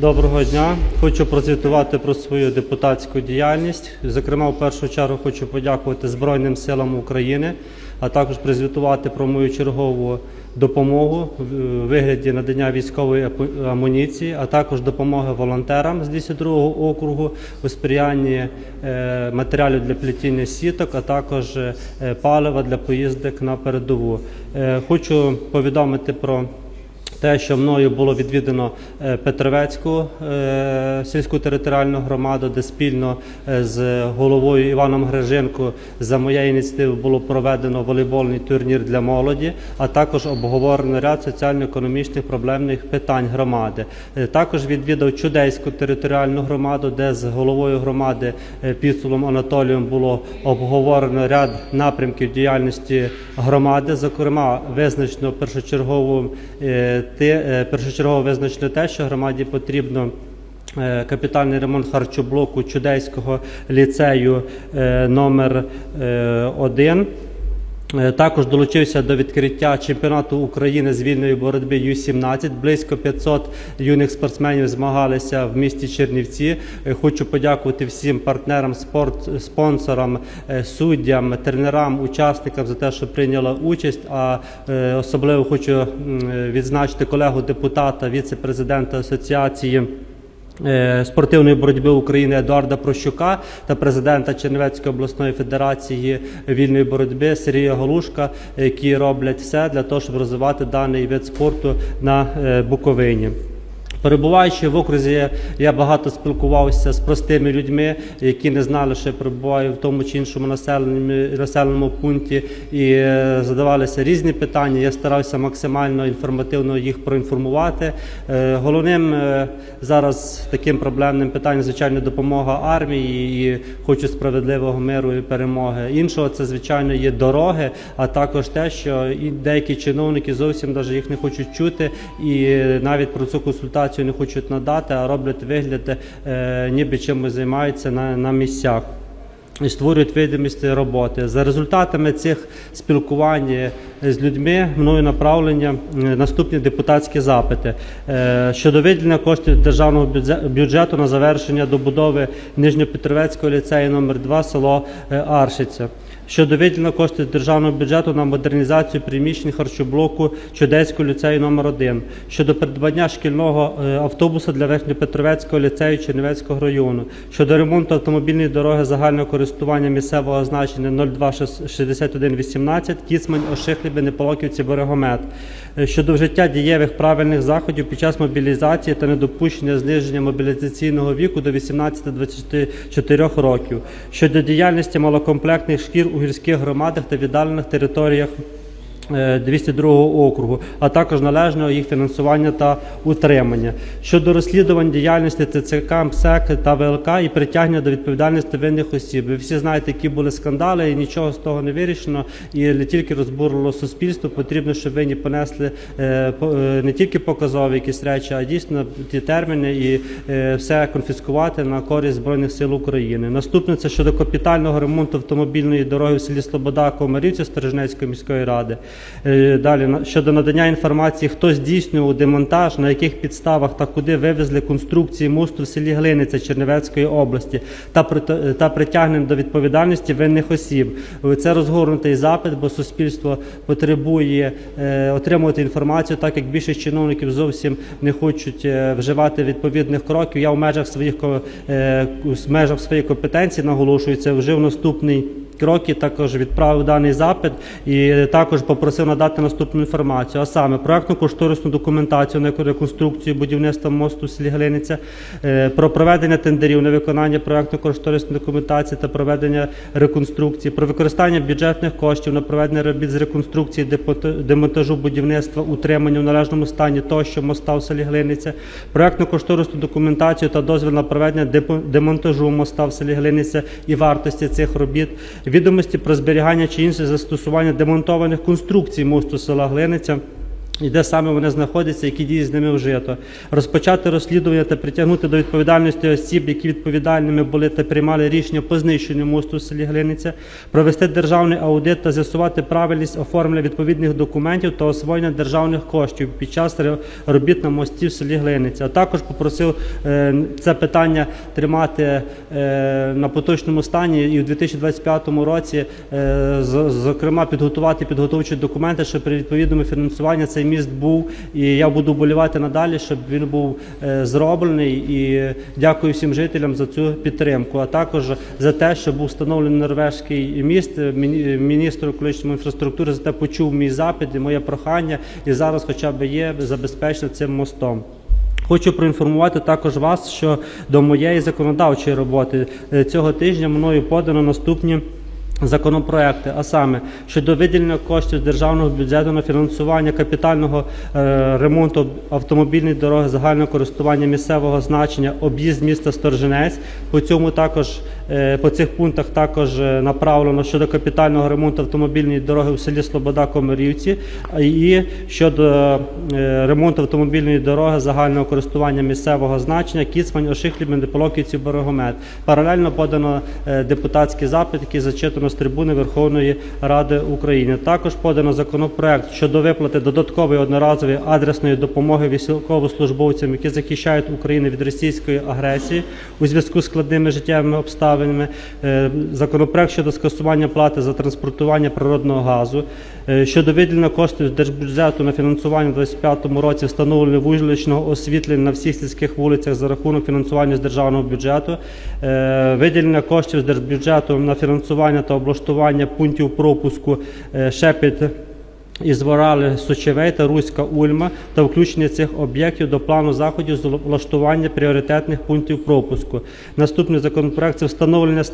Доброго дня. Хочу прозвітувати про свою депутатську діяльність. Зокрема, в першу чергу хочу подякувати Збройним силам України, а також прозвітувати про мою чергову допомогу в вигляді надання військової амуніції, а також допомоги волонтерам з 202 округу у сприянні е, матеріалів для плетіння сіток, а також е, палива для поїздок на передову. Е, Хочу повідомити про те, що мною було відвідано е, Петровецьку е, сільську територіальну громаду, де спільно е, з головою Іваном Гриженко за моєю ініціативою було проведено волейбольний турнір для молоді, а також обговорено ряд соціально-економічних проблемних питань громади. Також відвідав Чудейську територіальну громаду, де з головою громади Піцулом Анатолієм було обговорено ряд напрямків діяльності громади. Зокрема, визначено першочергово е, те, першочергово визначили те, що громаді потрібно. е, Капітальний ремонт харчоблоку Чудейського ліцею е, номер 1 Е, Також долучився до відкриття чемпіонату України з вільної боротьби Ю-17. Близько 500 юних спортсменів змагалися в місті Чернівці. Е, Хочу подякувати всім партнерам, спорт, спонсорам, е, суддям, тренерам, учасникам за те, що прийняли участь. А е, особливо хочу відзначити колегу депутата, віце-президента асоціації. Е, спортивної боротьби України Едуарда Прощука та президента Чернівецької обласної федерації вільної боротьби Сергія Голушка, які роблять все для того, щоб розвивати даний вид спорту на е, Буковині. Перебуваючи в окрузі, я- багато спілкувався з простими людьми, які не знали, що я перебуваю в тому чи іншому населеному, населеному пункті, і е, задавалися різні питання. Я старався максимально інформативно їх проінформувати. Е, Головним е, зараз таким проблемним питанням, звичайно, допомога армії і хочу справедливого миру і перемоги. Іншого це звичайно є дороги, а також те, що і деякі чиновники зовсім навіть їх не хочуть чути, і навіть про цю консультацію не хочуть надати, а роблять вигляд, е, ніби чимось займаються на, на місцях. І створюють видимість роботи. За результатами цих спілкувань з людьми мною направлення е, наступні депутатські запити Е, щодо виділення коштів державного бюджету на завершення добудови Нижньопетровецького ліцею номер 2 село е, Аршиця. Щодо виділення коштів державного бюджету на модернізацію приміщень харчоблоку Чудеського ліцею номер 1 щодо придбання шкільного е, автобуса для Верхньопетровецького ліцею Чернівецького району, щодо ремонту автомобільної дороги загального користування місцевого значення 026118 Кіцмань, Ошихлібе, Неполоківці, Берегомет, Е, щодо вжиття дієвих правильних заходів під час мобілізації та недопущення зниження мобілізаційного віку до 18-24 років, щодо діяльності малокомплектних шкір у гірських громадах та віддалених територіях 202 округу, а також належного їх фінансування та утримання. Щодо розслідувань діяльності ТЦК, МСЕК та ВЛК і притягнення до відповідальності винних осіб. Ви всі знаєте, які були скандали, і нічого з того не вирішено, і не тільки розбурило суспільство. Потрібно, щоб винні понесли е, е, не тільки показові якісь речі, а дійсно ті терміни і е, все конфіскувати на користь Збройних сил України. Наступне це щодо капітального ремонту автомобільної дороги в селі Слобода Комарівці Сторожнецької міської ради. Е, Далі щодо надання інформації, хто здійснював демонтаж, на яких підставах та куди вивезли конструкції мосту в селі Глиниця Чернівецької області та прит- та притягнення до відповідальності винних осіб. Е, Це розгорнутий запит, бо суспільство потребує е, отримувати інформацію, так як більшість чиновників зовсім не хочуть е, вживати відповідних кроків. Я в межах своїх е, в межах своєї компетенції наголошую, це вжив наступний кроки також відправив даний запит і також попросив надати наступну інформацію. А саме проектну кошторисну документацію на реконструкцію будівництва мосту селі Глиниця, е, про проведення тендерів на виконання проектно-кошторисної документації та проведення реконструкції, про використання бюджетних коштів на проведення робіт з реконструкції, демонтажу будівництва, утримання в належному стані тощо моста в селі Глиниця, проектно-кошторисну документацію та дозвіл на проведення демонтажу моста в селі Глиниця і вартості цих робіт, відомості про зберігання чи інше застосування демонтованих конструкцій мосту села Глиниця і де саме вони знаходяться, які дії з ними вжито, розпочати розслідування та притягнути до відповідальності осіб, які відповідальними були та приймали рішення по знищенню мосту в селі Глиниця, провести державний аудит та з'ясувати правильність оформлення відповідних документів та освоєння державних коштів під час робіт на мості в селі Глиниця. Також попросив е, це питання тримати е, на поточному стані і в 2025 році, е, зокрема, підготувати підготовчі документи, щоб при відповідному фінансуванні цей міст був. І я буду болівати надалі, щоб він був е, зроблений. І дякую всім жителям за цю підтримку, а також за те, що був встановлений норвезький міст. Міністр екологічної інфраструктури за те почув мій запит і моє прохання, і зараз, хоча б є забезпечено цим мостом. Хочу проінформувати також вас, що до моєї законодавчої роботи е, цього тижня мною подано наступні. Законопроекти, а саме щодо виділення коштів з державного бюджету на фінансування капітального е, ремонту автомобільної дороги загального користування місцевого значення, об'їзд міста Сторженець. По цьому також по цих пунктах також е, направлено щодо капітального ремонту автомобільної дороги у селі Слобода Комарівці і щодо е, ремонту автомобільної дороги загального користування місцевого значення Кіцмань, Ошихлі, Мендеполоківці, Борогомет. Паралельно подано е, депутатський запит, який зачитано з трибуни Верховної Ради України. Також подано законопроект щодо виплати додаткової одноразової адресної допомоги військовослужбовцям, які захищають Україну від російської агресії у зв'язку з складними життєвими обставинами. Е, Законопроект щодо скасування плати за транспортування природного газу. Е, Щодо виділення коштів з держбюджету на фінансування у 2025 році встановлення вуличного освітлення на всіх сільських вулицях за рахунок фінансування з державного бюджету, Е, виділення коштів з держбюджету на фінансування та облаштування пунктів пропуску Шепіт із Ворали, Сочевей та Руська Ульма та включення цих об'єктів до плану заходів з влаштування пріоритетних пунктів пропуску. Наступний законопроект це встановлення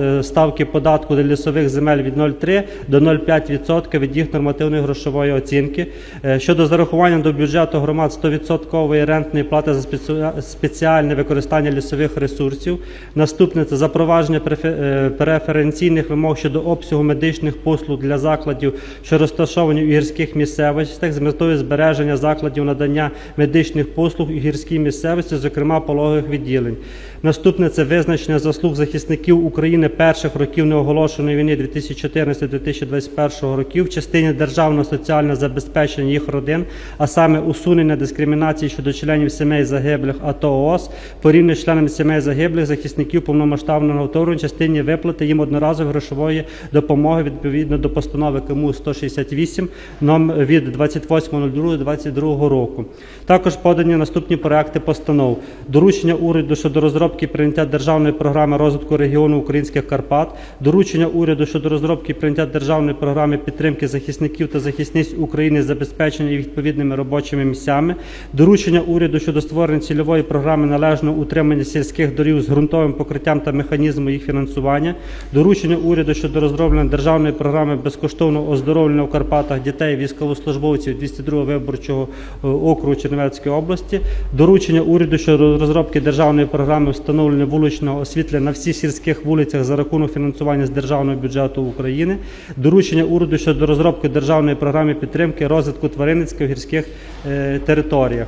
е, ставки податку для лісових земель від 0,3 до 0,5% від їх нормативної грошової оцінки. Е, Щодо зарахування до бюджету громад 100% рентної плати за спеціальне використання лісових ресурсів. Наступне це запровадження е, преференційних вимог щодо обсягу медичних послуг для закладів, що розташовані у гірських місцевостях з метою збереження закладів надання медичних послуг у гірській місцевості, зокрема пологових відділень. Наступне це визначення заслуг захисників України перших років неоголошеної війни 2014-2021 років в частині державного соціального забезпечення їх родин, а саме усунення дискримінації щодо членів сімей загиблих АТО ООС порівняно з членами сімей загиблих захисників повномасштабного вторгнення частині виплати їм одноразової грошової допомоги відповідно до постанови КМУ 168 ном від 28.02.22 року. Також подані наступні проекти постанов: доручення уряду щодо розробки і прийняття державної програми розвитку регіону українських Карпат, доручення уряду щодо розробки і прийняття державної програми підтримки захисників та захисниць України, забезпечення їх відповідними робочими місцями, доручення уряду щодо створення цільової програми належного утримання сільських доріг з ґрунтовим покриттям та механізму їх фінансування, доручення уряду щодо розроблення державної програми безкоштовного оздоровлення в Карпатах дітей військовослужбовців 202 виборчого е, округу Чернівецької області, доручення уряду щодо розробки державної програми встановлення вуличного освітлення на всіх сільських вулицях за рахунок фінансування з державного бюджету України, доручення уряду щодо розробки державної програми підтримки розвитку тваринницьких гірських е, територіях.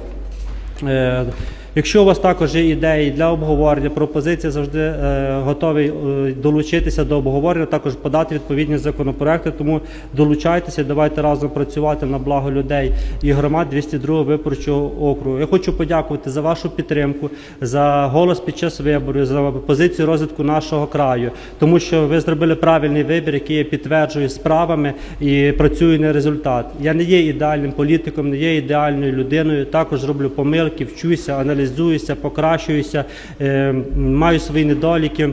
Е, Якщо у вас також є ідеї для обговорення, пропозиції завжди е, готовий е, долучитися до обговорення, також подати відповідні законопроекти. Тому долучайтеся, давайте разом працювати на благо людей і громад 202 виборчого округу. Я хочу подякувати за вашу підтримку, за голос під час виборів, за позицію розвитку нашого краю, тому що ви зробили правильний вибір, який я підтверджую справами і працюю на результат. Я не є ідеальним політиком, не є ідеальною людиною. Також роблю помилки, вчуся, аналізуюся, покращуюся, е, маю свої недоліки.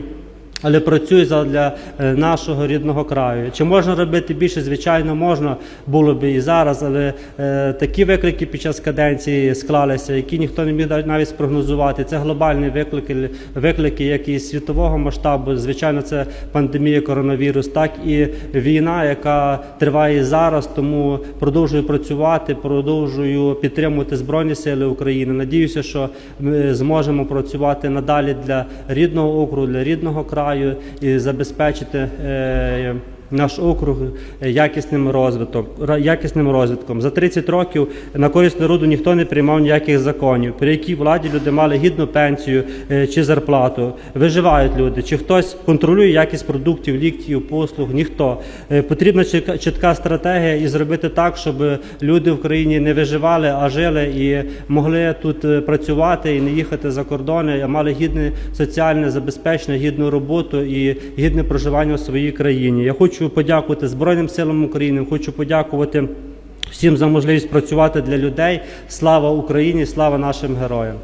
Але працюю для нашого рідного краю. Чи можна робити більше? Звичайно, можна було б і зараз, але е, такі виклики під час каденції склалися, які ніхто не міг навіть спрогнозувати. Це глобальні виклики, виклики, як і світового масштабу. Звичайно, це пандемія коронавірус, так і війна, яка триває зараз. Тому продовжую працювати, продовжую підтримувати Збройні Сили України. Надіюся, що ми зможемо працювати надалі для рідного округу, для рідного краю і забезпечити е, наш округ е, якісним розвитком. Якісним розвитком. За 30 років на користь народу ніхто не приймав ніяких законів, при якій владі люди мали гідну пенсію е, чи зарплату. Виживають люди. Чи хтось контролює якість продуктів, ліктів, послуг? Ніхто. Е, Потрібна чітка- стратегія і зробити так, щоб люди в країні не виживали, а жили і могли тут працювати і не їхати за кордони, а мали гідне соціальне забезпечення, гідну роботу і гідне проживання у своїй країні. Я хочу подякувати Збройним силам України, хочу подякувати всім за можливість працювати для людей. Слава Україні, слава нашим героям.